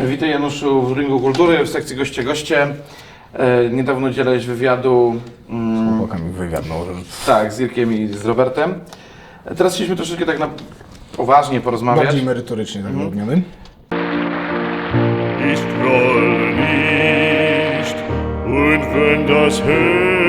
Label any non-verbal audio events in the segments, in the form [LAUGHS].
Witaj Januszu w Ringu Kultury w sekcji Goście Goście. E, niedawno udzielałeś wywiadu mm, Chłopakami wywiad, no. tak, z Irkiem i z Robertem. E, Teraz chcieliśmy troszeczkę tak na poważnie porozmawiać. Bardziej merytorycznie tak robiony. Ich roll nicht, und wenn das Herz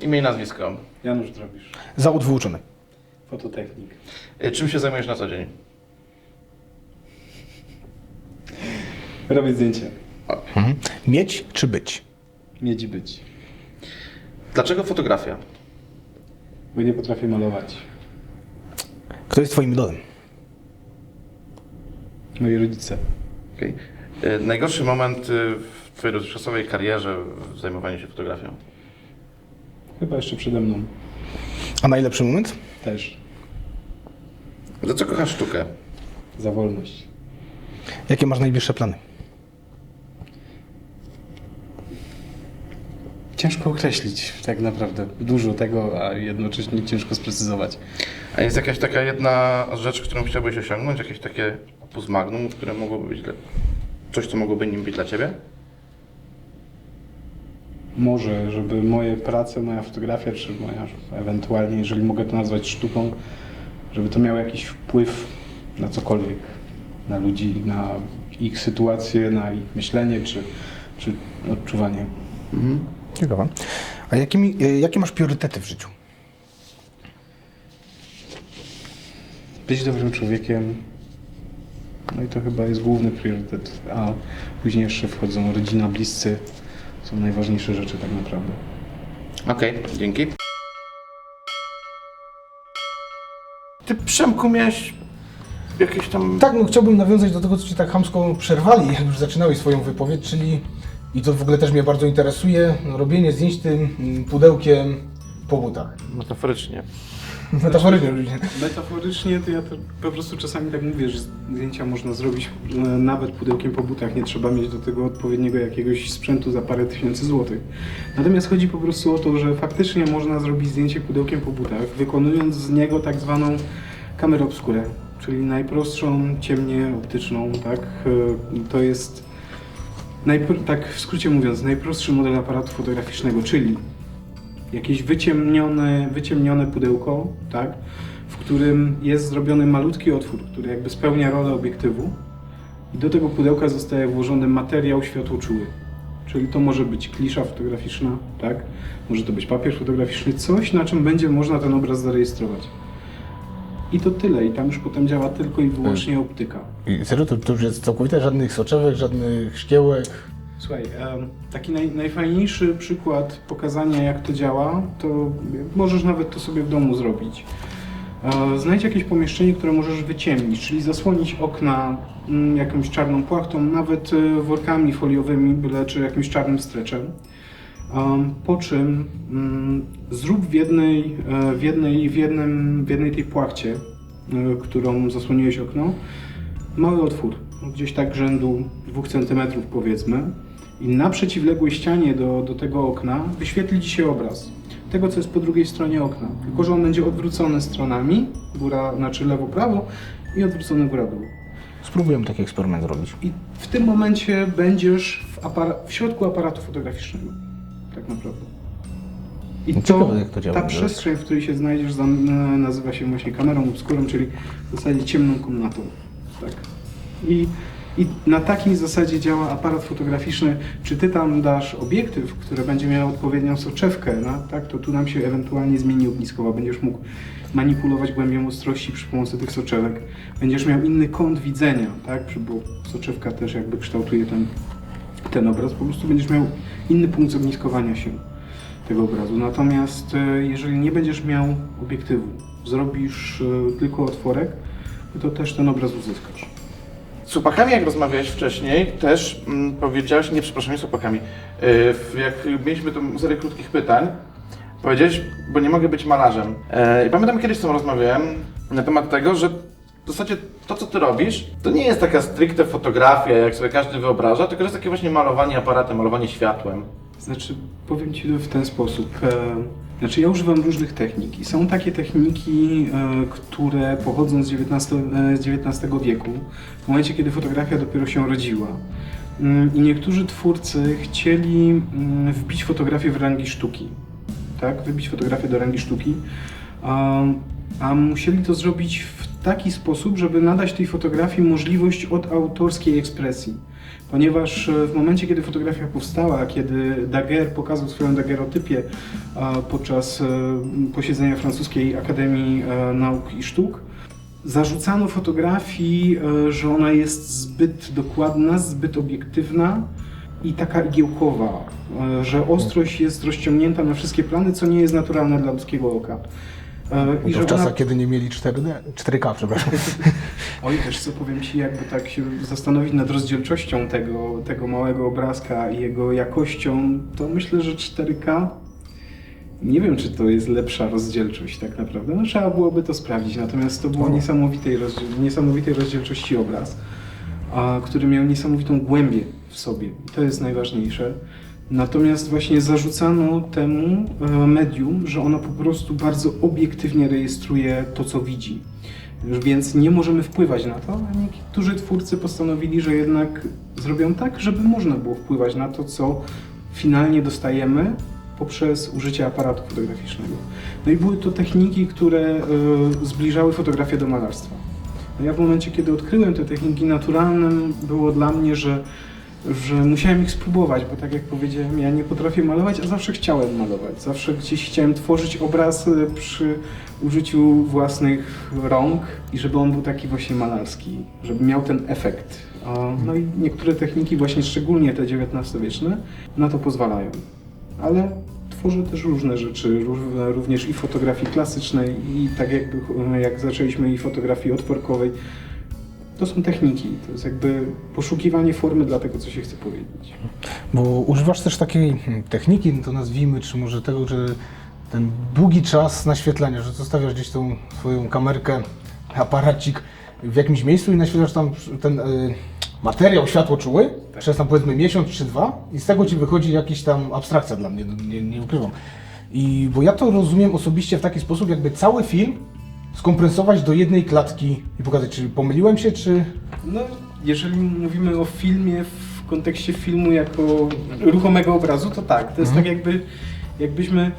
Imię i nazwisko. Janusz Drobisz, Zawód wyuczony. fototechnik. E, Czym się zajmujesz na co dzień? Robię zdjęcia. Mieć czy być? Miedzi być. Dlaczego fotografia? Bo nie potrafię malować. Kto jest twoim idolem? Moi rodzice. Okej. E, Najgorszy moment e, w Twojej dotychczasowej karierze w zajmowaniu się fotografią? Chyba jeszcze przede mną. A najlepszy moment? Też. Za co kochasz sztukę? Za wolność. Jakie masz najbliższe plany? Ciężko określić tak naprawdę. Dużo tego, a jednocześnie ciężko sprecyzować. A jest jakaś taka jedna rzecz, którą chciałbyś osiągnąć? Jakieś takie opus magnum, które mogłoby być dla... coś, co mogłoby nim być dla Ciebie? Może, żeby moje prace, moja fotografia, czy moja, ewentualnie, jeżeli mogę to nazwać sztuką, żeby to miało jakiś wpływ na cokolwiek. Na ludzi, na ich sytuację, na ich myślenie, czy, czy odczuwanie. Ciekawe. A jakimi, e, jakie masz priorytety w życiu? Być dobrym człowiekiem. No i to chyba jest główny priorytet. A później jeszcze wchodzą rodzina, bliscy. Są najważniejsze rzeczy tak naprawdę. Okej, dzięki. Ty, Przemku, miałeś jakieś tam... Tak, no chciałbym nawiązać do tego, co ci tak chamsko przerwali, jak już zaczynałeś swoją wypowiedź, czyli i to w ogóle też mnie bardzo interesuje, no, robienie zdjęć tym mm, pudełkiem po butach. Metaforycznie. Metaforycznie oczywiście. Metaforycznie to ja to po prostu czasami tak mówię, że zdjęcia można zrobić e, nawet pudełkiem po butach. Nie trzeba mieć do tego odpowiedniego jakiegoś sprzętu za parę tysięcy złotych. Natomiast chodzi po prostu o to, że faktycznie można zrobić zdjęcie pudełkiem po butach, wykonując z niego tak zwaną kamerę obskurę, czyli najprostszą, ciemnie optyczną, tak? E, To jest, tak w skrócie mówiąc, najprostszy model aparatu fotograficznego, czyli jakieś wyciemnione, wyciemnione pudełko, tak, w którym jest zrobiony malutki otwór, który jakby spełnia rolę obiektywu i do tego pudełka zostaje włożony materiał światłoczuły. Czyli to może być klisza fotograficzna, tak? Może to być papier fotograficzny, coś na czym będzie można ten obraz zarejestrować. I to tyle. I tam już potem działa tylko i wyłącznie optyka. I serio, to, to już jest całkowite, żadnych soczewek, żadnych szkiełek. Słuchaj, taki naj, najfajniejszy przykład pokazania jak to działa, to możesz nawet to sobie w domu zrobić. E, Znajdź jakieś pomieszczenie, które możesz wyciemnić, czyli zasłonić okna mm, jakąś czarną płachtą, nawet e, workami foliowymi, byle czy jakimś czarnym streczem. Em, Po czym mm, zrób w jednej, e, w jednej, w jednym, w jednej tej płachcie, którą zasłoniłeś okno, mały otwór, gdzieś tak rzędu 2 cm powiedzmy i na przeciwległej ścianie do, do tego okna wyświetli Ci się obraz tego, co jest po drugiej stronie okna. Tylko, że on będzie odwrócony stronami, góra, znaczy lewo, prawo i odwrócony góra, dół. Spróbujemy taki eksperyment zrobić. I w tym momencie będziesz w, apara- w środku aparatu fotograficznego. Tak naprawdę. I No to, ciekawe, jak to działa, ta przestrzeń, w której się znajdziesz, za- nazywa się właśnie kamerą obskurą, czyli w zasadzie ciemną komnatą. Tak. I, I na takiej zasadzie działa aparat fotograficzny. Czy ty tam dasz obiektyw, który będzie miał odpowiednią soczewkę, no, tak, to tu nam się ewentualnie zmieni ogniskowa. Będziesz mógł manipulować głębią ostrości przy pomocy tych soczewek. Będziesz miał inny kąt widzenia, tak, bo soczewka też jakby kształtuje ten, ten obraz. Po prostu będziesz miał inny punkt zogniskowania się tego obrazu. Natomiast e, jeżeli nie będziesz miał obiektywu, zrobisz e, tylko otworek, to też ten obraz uzyskasz. Z chłopakami, jak rozmawiałeś wcześniej, też mm, powiedziałeś, nie przepraszam, nie z chłopakami, yy, w- jak mieliśmy tą serię krótkich pytań, powiedziałeś, bo nie mogę być malarzem. E, I pamiętam kiedyś z tym rozmawiałem na temat tego, że w zasadzie to, co ty robisz, to nie jest taka stricte fotografia, jak sobie każdy wyobraża, tylko to jest takie właśnie malowanie aparatem, malowanie światłem. Znaczy, powiem Ci to w ten sposób. E, Znaczy, ja używam różnych technik i są takie techniki, e, które pochodzą z XIX, e, z XIX wieku, w momencie, kiedy fotografia dopiero się rodziła. Mm, I niektórzy twórcy chcieli mm, wbić fotografię w rangi sztuki, tak? Wybić fotografię do rangi sztuki, a, musieli to zrobić w taki sposób, żeby nadać tej fotografii możliwość od autorskiej ekspresji. Ponieważ e, w momencie, kiedy fotografia powstała, kiedy Daguerre pokazał swoją daguerreotypię e, podczas e, posiedzenia Francuskiej Akademii e, Nauk i Sztuk, zarzucano fotografii, że ona jest zbyt dokładna, zbyt obiektywna i taka igiełkowa, że ostrość jest rozciągnięta na wszystkie plany, co nie jest naturalne dla ludzkiego oka. E, I to w czasach, kiedy nie mieli 4D, 4K, przepraszam. [LAUGHS] Oj, wiesz co, powiem Ci, jakby tak się zastanowić nad rozdzielczością tego, tego małego obrazka i jego jakością, to myślę, że 4K, nie wiem, czy to jest lepsza rozdzielczość tak naprawdę. No trzeba byłoby to sprawdzić, natomiast to był niesamowitej, rozdziel, niesamowitej rozdzielczości obraz, a, który miał niesamowitą głębię w sobie. I to jest najważniejsze. Natomiast właśnie zarzucano temu e, medium, że ono po prostu bardzo obiektywnie rejestruje to, co widzi. Więc nie możemy wpływać na to, a niektórzy twórcy postanowili, że jednak zrobią tak, żeby można było wpływać na to, co finalnie dostajemy poprzez użycie aparatu fotograficznego. No i były to techniki, które e, zbliżały fotografię do malarstwa. No ja w momencie, kiedy odkryłem te techniki, naturalnym było dla mnie, że, że musiałem ich spróbować, bo tak jak powiedziałem, ja nie potrafię malować, a zawsze chciałem malować. Zawsze gdzieś chciałem tworzyć obraz przy użyciu własnych rąk i żeby on był taki właśnie malarski, żeby miał ten efekt. No i niektóre techniki, właśnie szczególnie te XIX-wieczne, na to pozwalają. Ale tworzę też różne rzeczy, również i fotografii klasycznej, i tak jakby, jak zaczęliśmy, i fotografii otworkowej. To są techniki, to jest jakby poszukiwanie formy dla tego, co się chce powiedzieć. Bo używasz też takiej hmm, techniki, to nazwijmy, czy może tego, że ten długi czas naświetlania, że zostawiasz gdzieś tą swoją kamerkę, aparacik w jakimś miejscu i naświetlasz tam ten y, materiał światło czuły przez tam powiedzmy miesiąc czy dwa i z tego ci wychodzi jakaś tam abstrakcja dla mnie, no, nie, nie ukrywam. I bo ja to rozumiem osobiście w taki sposób, jakby cały film skompresować do jednej klatki i pokazać, czy pomyliłem się, czy... No, jeżeli mówimy o filmie w kontekście filmu jako ruchomego obrazu, to tak. To jest tak jakby, jakbyśmy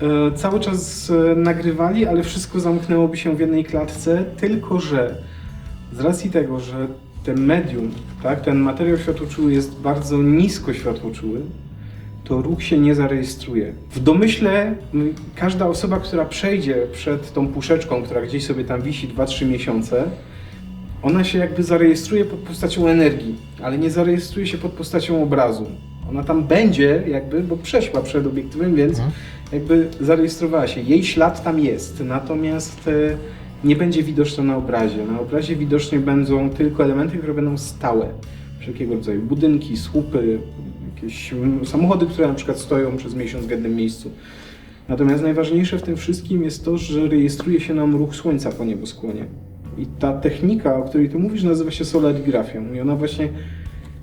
e, cały czas e, nagrywali, ale wszystko zamknęłoby się w jednej klatce, tylko że z racji tego, że ten medium, tak, ten materiał światłoczuły jest bardzo nisko światłoczuły, to ruch się nie zarejestruje. W domyśle m, każda osoba, która przejdzie przed tą puszeczką, która gdzieś sobie tam wisi 2-3 miesiące, ona się jakby zarejestruje pod postacią energii, ale nie zarejestruje się pod postacią obrazu. Ona tam będzie jakby, bo przeszła przed obiektywem, więc jakby zarejestrowała się. Jej ślad tam jest, natomiast e, nie będzie widoczna na obrazie. Na obrazie widocznie będą tylko elementy, które będą stałe. Wszelkiego rodzaju budynki, słupy, jakieś samochody, które na przykład stoją przez miesiąc w jednym miejscu. Natomiast najważniejsze w tym wszystkim jest to, że rejestruje się nam ruch Słońca po nieboskłonie. I ta technika, o której ty mówisz, nazywa się solarigrafią. I ona właśnie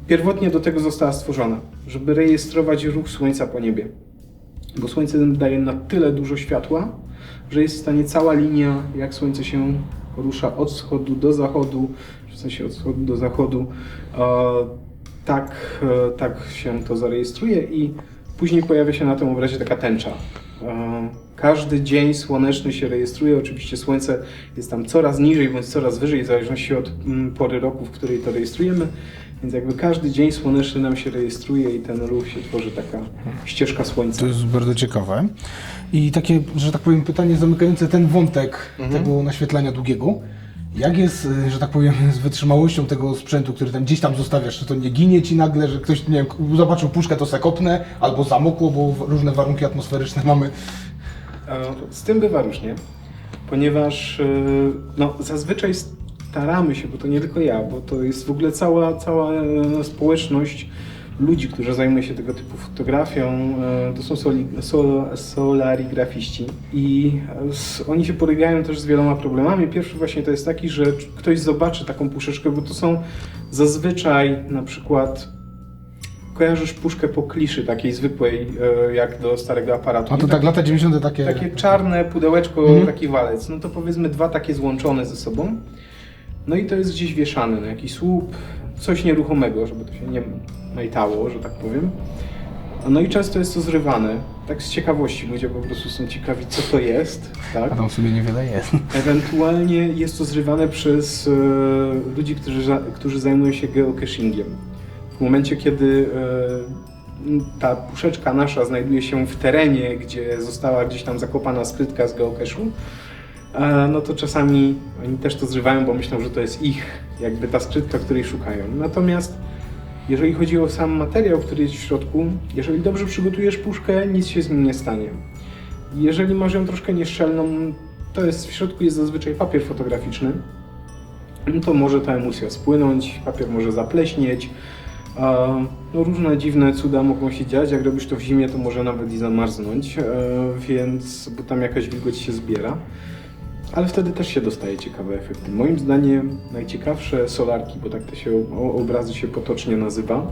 pierwotnie do tego została stworzona, żeby rejestrować ruch Słońca po niebie. Bo Słońce daje na tyle dużo światła, że jest w stanie cała linia, jak Słońce się rusza od wschodu do zachodu, w sensie od wschodu do zachodu, e, tak, e, tak się to zarejestruje i później pojawia się na tym obrazie taka tęcza. E, Każdy dzień słoneczny się rejestruje, oczywiście Słońce jest tam coraz niżej bądź coraz wyżej, w zależności od mm, pory roku, w której to rejestrujemy, więc jakby każdy dzień słoneczny nam się rejestruje i ten ruch się tworzy taka ścieżka Słońca. To jest bardzo ciekawe. I takie, że tak powiem, pytanie zamykające ten wątek tego naświetlania długiego. Jak jest, y, że tak powiem, z wytrzymałością tego sprzętu, który tam gdzieś tam zostawiasz? Czy to nie ginie ci nagle, że ktoś, nie wiem, zobaczył puszkę, to se kopnę, albo zamokło, bo różne warunki atmosferyczne mamy. E, Z tym bywa różnie, ponieważ e, no, zazwyczaj staramy się, bo to nie tylko ja, bo to jest w ogóle cała, cała e, społeczność ludzi, którzy zajmują się tego typu fotografią, e, to są soli, sol, solarigrafiści i e, s- oni się borykają też z wieloma problemami. Pierwszy właśnie to jest taki, że ktoś zobaczy taką puszeczkę, bo to są zazwyczaj na przykład kojarzysz puszkę po kliszy takiej zwykłej, e, jak do starego aparatu. A to Nie? tak lata 90. takie... Takie czarne pudełeczko, Mhm. taki walec. No to powiedzmy dwa takie złączone ze sobą. No i to jest gdzieś wieszane na jakiś słup, coś nieruchomego, żeby to się nie majtało, że tak powiem. No i często jest to zrywane. Tak z ciekawości, ludzie po prostu są ciekawi, co to jest. Tak? A tam sobie niewiele jest. Ewentualnie jest to zrywane przez e, ludzi, którzy, którzy zajmują się geocachingiem. W momencie, kiedy e, ta puszeczka nasza znajduje się w terenie, gdzie została gdzieś tam zakopana skrytka z geocache'u, no to czasami oni też to zrywają, bo myślą, że to jest ich, jakby ta skrytka, której szukają. Natomiast jeżeli chodzi o sam materiał, który jest w środku, jeżeli dobrze przygotujesz puszkę, nic się z nim nie stanie. Jeżeli masz ją troszkę nieszczelną, to jest w środku jest zazwyczaj papier fotograficzny, no to może ta emulsja spłynąć, papier może zapleśnieć. No, różne dziwne cuda mogą się dziać. Jak robisz to w zimie, to może nawet i zamarznąć, e, więc bo tam jakaś wilgoć się zbiera. Ale wtedy też się dostaje ciekawe efekty. Moim zdaniem najciekawsze solarki, bo tak to się obrazy się potocznie nazywa,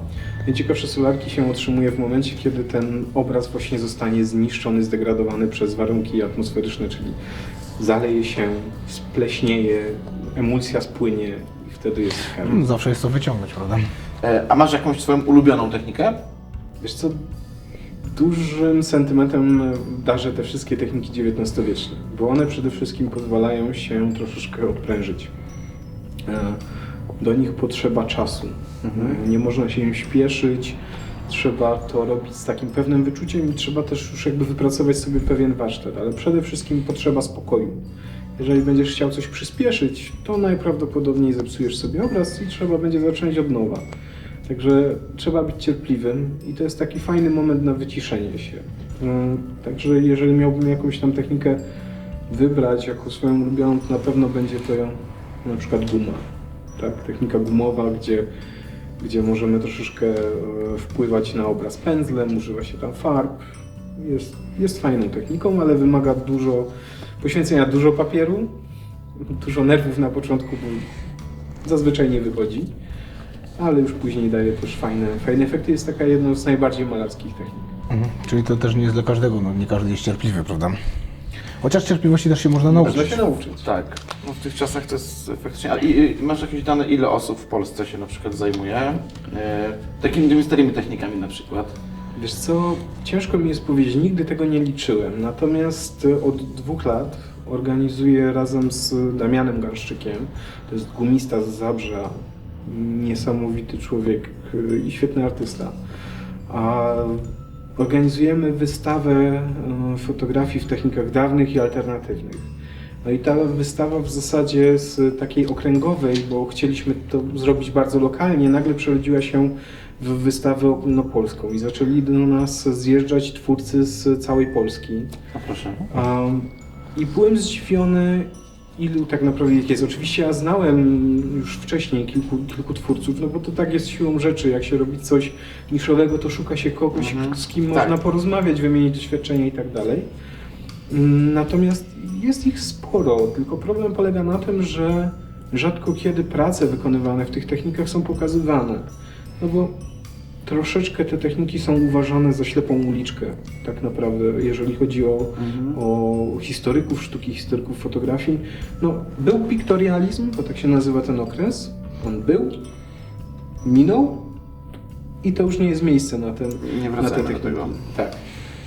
najciekawsze solarki się otrzymuje w momencie, kiedy ten obraz właśnie zostanie zniszczony, zdegradowany przez warunki atmosferyczne, czyli zaleje się, spleśnieje, emulsja spłynie i wtedy jest ciekawe. No, Zawsze jest to wyciągnąć, prawda? E, a masz jakąś swoją ulubioną technikę? Wiesz co, dużym sentymentem darzę te wszystkie techniki XIX-wieczne, bo one przede wszystkim pozwalają się troszeczkę odprężyć. E, Do nich potrzeba czasu. E, Nie można się im śpieszyć, trzeba to robić z takim pewnym wyczuciem i trzeba też już jakby wypracować sobie pewien warsztat, ale przede wszystkim potrzeba spokoju. Jeżeli będziesz chciał coś przyspieszyć, to najprawdopodobniej zepsujesz sobie obraz i trzeba będzie zacząć od nowa. Także trzeba być cierpliwym i to jest taki fajny moment na wyciszenie się. Mm, Także jeżeli miałbym jakąś tam technikę wybrać jako swoją ulubioną, to na pewno będzie to na przykład guma. Tak? Technika gumowa, gdzie, gdzie możemy troszeczkę e, wpływać na obraz pędzlem, używa się tam farb. Jest, jest fajną techniką, ale wymaga dużo poświęcenia, dużo papieru, dużo nerwów na początku, bo zazwyczaj nie wychodzi ale już później daje też fajne, fajne efekty. Jest taka jedna z najbardziej malarskich technik. Mhm. Czyli to też nie jest dla każdego, no nie każdy jest cierpliwy, prawda? Chociaż cierpliwości też się można nauczyć. Można się nauczyć. Tak. No w tych czasach to jest faktycznie. A i, i masz jakieś dane, ile osób w Polsce się na przykład zajmuje e, takimi tymi starymi technikami na przykład? Wiesz co, ciężko mi jest powiedzieć, nigdy tego nie liczyłem. Natomiast e, od dwóch lat organizuję razem z Damianem Gąszczykiem, to jest gumista z Zabrza, niesamowity człowiek e, i świetny artysta. A organizujemy wystawę e, fotografii w technikach dawnych i alternatywnych. No i ta wystawa w zasadzie z takiej okręgowej, bo chcieliśmy to zrobić bardzo lokalnie, nagle przerodziła się w wystawę ogólnopolską i zaczęli do nas zjeżdżać twórcy z całej Polski. No proszę. Um, I byłem zdziwiony, ilu tak naprawdę ich jest. Oczywiście ja znałem już wcześniej kilku, kilku twórców, no bo to tak jest siłą rzeczy. Jak się robi coś niszowego, to szuka się kogoś, Mhm. z kim Tak. można porozmawiać, wymienić doświadczenia i tak dalej. Natomiast jest ich sporo, tylko problem polega na tym, że rzadko kiedy prace wykonywane w tych technikach są pokazywane. No bo troszeczkę te techniki są uważane za ślepą uliczkę, tak naprawdę, jeżeli chodzi o, o historyków sztuki, historyków fotografii. No, był piktorializm, bo tak się nazywa ten okres. On był, minął i to już nie jest miejsce na, ten, Nie na te wracamy do techniki. tego. Tak.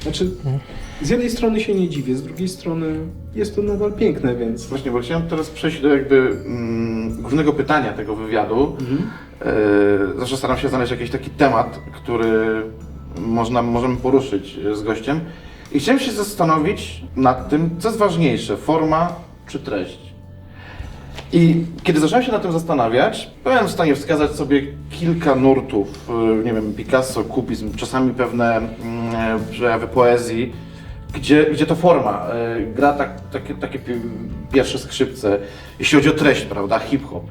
Znaczy, z jednej strony się nie dziwię, z drugiej strony jest to nadal piękne, więc... Właśnie, bo chciałem teraz przejść do jakby mm, głównego pytania tego wywiadu. Mhm. E, zawsze staram się znaleźć jakiś taki temat, który można, możemy poruszyć e, z gościem. I chciałem się zastanowić nad tym, co jest ważniejsze, forma czy treść. I kiedy zacząłem się nad tym zastanawiać, byłem w stanie wskazać sobie kilka nurtów, e, nie wiem, Picasso, kubizm, czasami pewne mm, przejawy poezji, gdzie, gdzie to forma e, gra tak, takie, takie pi- pierwsze skrzypce, jeśli chodzi o treść, prawda, hip-hop.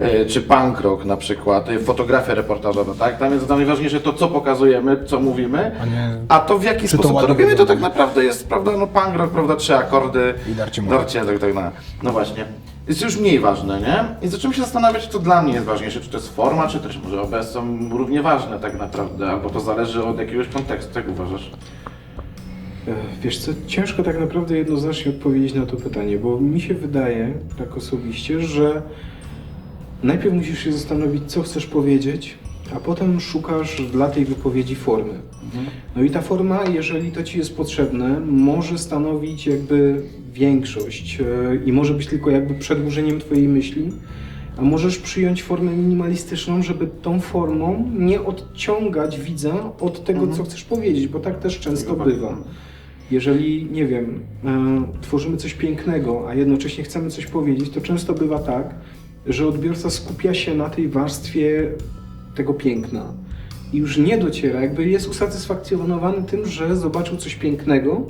e, czy punk rock na przykład, e, fotografia reportażowa, tak? Tam jest najważniejsze to, co pokazujemy, co mówimy, A nie- a to w jaki Czy to sposób to ładnie robimy, to wygląda. tak naprawdę jest, prawda, no punk rock, prawda, trzy akordy, I darcie darcie, tak, tak, no. no właśnie. Jest już mniej ważne, nie? I zacząłem się zastanawiać, co dla mnie jest ważniejsze, czy to jest forma, czy też może OBS są równie ważne tak naprawdę, albo to zależy od jakiegoś kontekstu, jak uważasz? E, Wiesz co, ciężko tak naprawdę jednoznacznie odpowiedzieć na to pytanie, bo mi się wydaje, tak osobiście, że najpierw musisz się zastanowić, co chcesz powiedzieć, a potem szukasz dla tej wypowiedzi formy. No i ta forma, jeżeli to ci jest potrzebne, może stanowić jakby większość e, i może być tylko jakby przedłużeniem twojej myśli, a możesz przyjąć formę minimalistyczną, żeby tą formą nie odciągać widza od tego, co chcesz powiedzieć, bo tak też często bywa. Jeżeli, nie wiem, e, tworzymy coś pięknego, a jednocześnie chcemy coś powiedzieć, to często bywa tak, że odbiorca skupia się na tej warstwie tego piękna i już nie dociera, jakby jest usatysfakcjonowany tym, że zobaczył coś pięknego,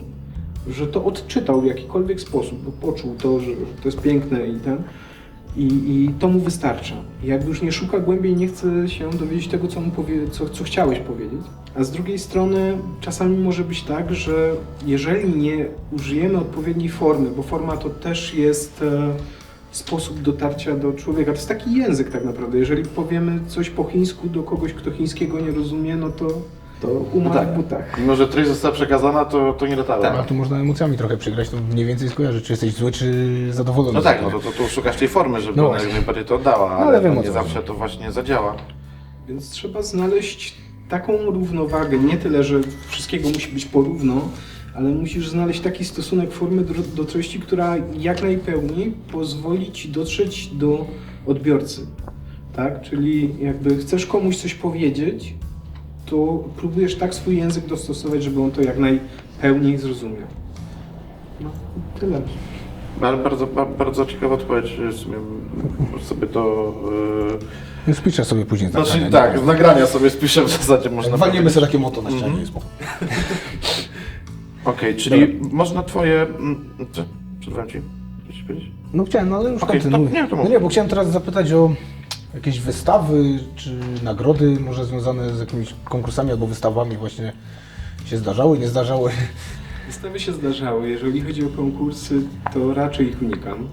że to odczytał w jakikolwiek sposób, bo poczuł to, że, to jest piękne i ten. I, I to mu wystarcza. I jakby już nie szuka głębiej, nie chce się dowiedzieć tego, co mu powie, co, co chciałeś powiedzieć. A z drugiej strony czasami może być tak, że jeżeli nie użyjemy odpowiedniej formy, bo forma to też jest e, sposób dotarcia do człowieka, to jest taki język tak naprawdę. Jeżeli powiemy coś po chińsku do kogoś, kto chińskiego nie rozumie, no to, to umarł tak. w butach. Mimo, że treść została przekazana, to, to nie dotarło. A tu można emocjami trochę przygrać, to mniej więcej skojarzy, czy jesteś zły, czy zadowolony. No tak, no to, to, to szukasz tej formy, żeby No najbardziej to oddała, No, ale, ale wiem, to nie zawsze to właśnie zadziała. Więc trzeba znaleźć taką równowagę, nie tyle, że wszystkiego musi być porówno, ale musisz znaleźć taki stosunek formy do, do treści, która jak najpełniej pozwoli ci dotrzeć do odbiorcy. Tak? Czyli jakby chcesz komuś coś powiedzieć, to próbujesz tak swój język dostosować, żeby on to jak najpełniej zrozumiał. No, tyle. Ale bardzo, ba- bardzo ciekawa odpowiedź, w sobie to... Yy... Spiszę sobie później Znaczy nagrania, tak, z nagrania sobie spiszę w zasadzie można Walniemy sobie takie moto na ścianie. Mhm. jest spoko. [LAUGHS] Okej, czyli można twoje... mm, Co? Przerwałem ci? Chcesz powiedzieć? No chciałem, no ale już Okej, kontynuuj. to- nie, to no nie, bo chciałem teraz zapytać o jakieś wystawy, czy nagrody może związane z jakimiś konkursami albo wystawami właśnie się zdarzały, nie zdarzały. [LAUGHS] Wystawy się zdarzały. Jeżeli chodzi o konkursy, to raczej ich unikam.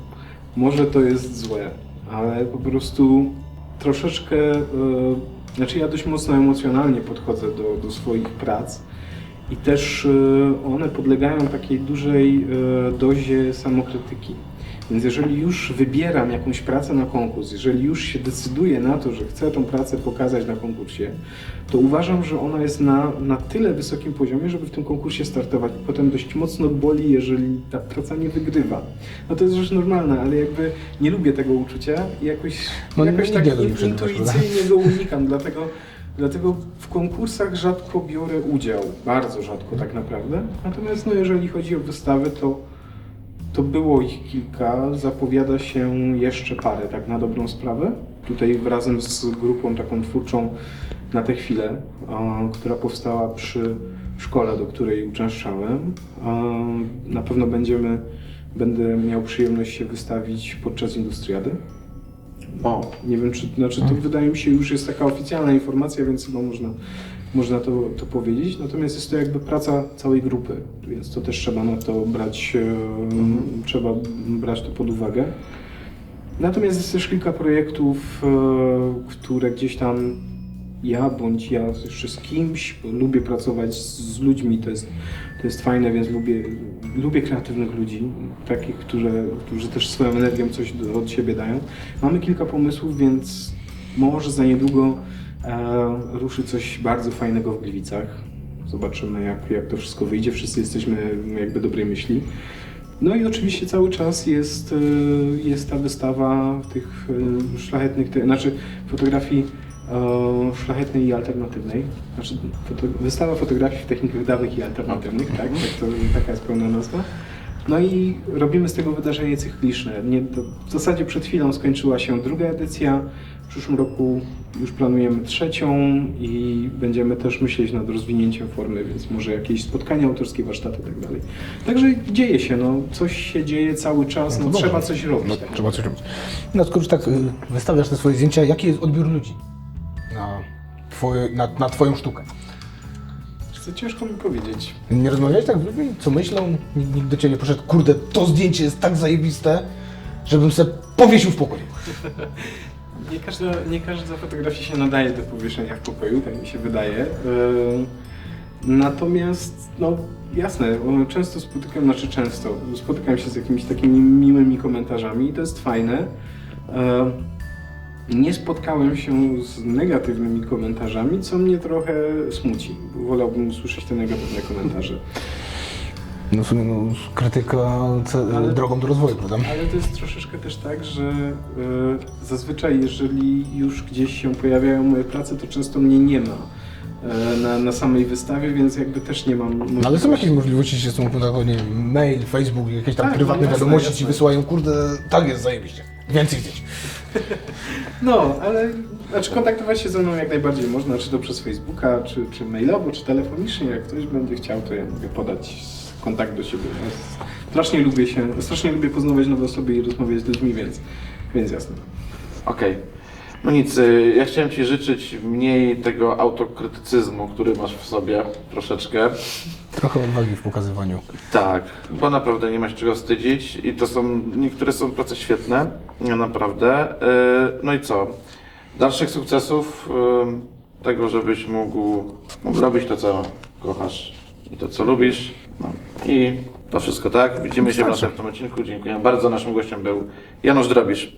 Może to jest złe, ale po prostu troszeczkę. E, znaczy, ja dość mocno emocjonalnie podchodzę do, do swoich prac i też e, one podlegają takiej dużej e, dozie samokrytyki. Więc jeżeli już wybieram jakąś pracę na konkurs, jeżeli już się decyduję na to, że chcę tą pracę pokazać na konkursie, to uważam, że ona jest na, na tyle wysokim poziomie, żeby w tym konkursie startować. Potem dość mocno boli, jeżeli ta praca nie wygrywa. No to jest rzecz normalna, ale jakby nie lubię tego uczucia i jakoś, No, jakoś tak in, intuicyjnie go unikam, dlatego, dlatego w konkursach rzadko biorę udział, bardzo rzadko tak naprawdę. Natomiast no, jeżeli chodzi o wystawy, to to było ich kilka, zapowiada się jeszcze parę, tak na dobrą sprawę. Tutaj razem z grupą taką twórczą na tę chwilę, a, która powstała przy szkole, do której uczęszczałem. A, na pewno będziemy, będę miał przyjemność się wystawić podczas Industriady. O, Nie wiem, czy, znaczy to wydaje mi się już jest taka oficjalna informacja, więc chyba można, można to, to powiedzieć. Natomiast jest to jakby praca całej grupy, więc to też trzeba na to brać, e, trzeba brać to pod uwagę. Natomiast jest też kilka projektów, e, które gdzieś tam ja bądź ja jeszcze z kimś, lubię pracować z ludźmi, to jest, to jest fajne, więc lubię, lubię kreatywnych ludzi, takich, którzy, którzy też swoją energią coś od siebie dają. Mamy kilka pomysłów, więc może za niedługo ruszy coś bardzo fajnego w Gliwicach. Zobaczymy, jak, jak to wszystko wyjdzie. Wszyscy jesteśmy jakby dobrej myśli. No i oczywiście cały czas jest, e, jest ta wystawa tych e, szlachetnych, te, znaczy fotografii e, szlachetnej i alternatywnej. Znaczy foto, wystawa fotografii w technikach dawnych i alternatywnych, tak? tak to, taka jest pełna nazwa. No i robimy z tego wydarzenie cykliczne. Nie, w zasadzie przed chwilą skończyła się druga edycja. W przyszłym roku już planujemy trzecią i będziemy też myśleć nad rozwinięciem formy, więc może jakieś spotkania autorskie, warsztaty i tak dalej. Także dzieje się, no, coś się dzieje cały czas, no, No trzeba coś robić. No, tak. trzeba coś robić. No skoro już tak y, wystawiasz te swoje zdjęcia, jaki jest odbiór ludzi na, twoje, na, na twoją sztukę? Co ciężko mi powiedzieć. Nie rozmawiałeś tak z ludźmi? Co myślą? Nikt, nikt do ciebie nie poszedł, kurde, to zdjęcie jest tak zajebiste, żebym se powiesił w pokoju. [LAUGHS] Nie każda, nie każda fotografia się nadaje do powieszenia w pokoju, tak mi się wydaje. Yy, Natomiast, no jasne, często spotykam, znaczy często, spotykam się z jakimiś takimi miłymi komentarzami i to jest fajne. Yy, Nie spotkałem się z negatywnymi komentarzami, co mnie trochę smuci. Wolałbym usłyszeć te negatywne komentarze. No w sumie no, krytyka ce- Ale- drogą do rozwoju, prawda? Ale to jest troszeczkę też tak, że y, zazwyczaj jeżeli już gdzieś się pojawiają moje prace, to często mnie nie ma y, na, na samej wystawie, więc jakby też nie mam No ale są jakieś możliwości się z tą nie wiem, mail, Facebook, jakieś tam Tak, prywatne no jasne, wiadomości jasne. ci wysyłają, kurde, tak jest, zajebiście. Więcej zdjęć. No, ale znaczy kontaktować się ze mną jak najbardziej można, czy to przez Facebooka, czy, czy mailowo, czy telefonicznie. Jak ktoś będzie chciał, to ja mogę podać kontakt do siebie. Ja strasznie lubię się, strasznie lubię poznawać nowe osoby i rozmawiać z ludźmi, więc, więc jasne. Okej. No nic, y, ja chciałem Ci życzyć mniej tego autokrytycyzmu, który masz w sobie troszeczkę. Trochę odwagi w pokazywaniu. Tak, bo naprawdę nie ma się czego wstydzić i to są, niektóre są prace świetne, naprawdę. Y, No i co? Dalszych sukcesów, y, tego, żebyś mógł, mógł robić to, co kochasz i to, co lubisz. No. I to wszystko, tak? Widzimy się w następnym odcinku. Dziękuję bardzo. Naszym gościem był Janusz Drobisz.